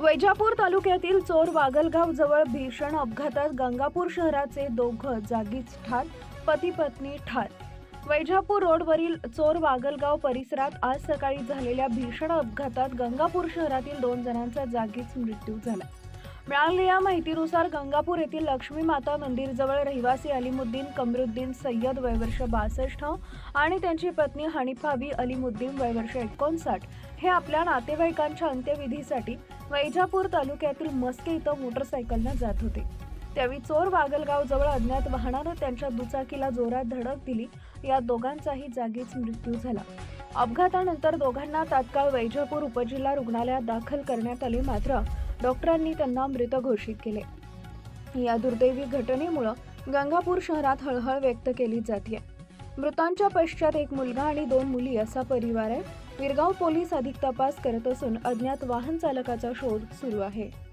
वैजापूर तालुक्यातील चोर वागलगाव जवळ भीषण अपघातात गंगापूर शहराचे दोघं जागीच ठार पती पत्नी ठार. वैजापूर रोडवरील चोर वागलगाव परिसरात आज सकाळी झालेल्या भीषण अपघातात गंगापूर शहरातील दोन जणांचा जागीच मृत्यू झाला. मिळालेल्या माहितीनुसार गंगापूर येथील लक्ष्मी माता मंदिरजवळ रहिवासी अलिमुद्दीन कमरुद्दीन सय्यद वयवर्ष बासष्ट आणि त्यांची पत्नी हनिफाबी अलिमुद्दीन वयवर्ष एकोणसाठ हे आपल्या नातेवाईकांच्या अंत्यविधीसाठी वैजापूर तालुक्यातील मस्के इथं मोटरसायकलनं जात होते. त्यावेळी चोर वागलगाव जवळ अज्ञात वाहनानं त्यांच्या दुचाकीला जोरात धडक दिली. या दोघांचाही जागीच मृत्यू झाला. अपघातानंतर दोघांना तात्काळ वैजापूर उपजिल्हा रुग्णालयात दाखल करण्यात आले. मात्र डॉक्टरांनी त्यांना मृत घोषित केले. या दुर्दैवी घटनेमुळं गंगापूर शहरात हळहळ व्यक्त केली जाते मृतांच्या पश्चात एक मुलगा आणि दोन मुली असा परिवार आहे. विरगाव पोलीस अधिक तपास करत असून अज्ञात वाहन चालकाचा शोध सुरू आहे.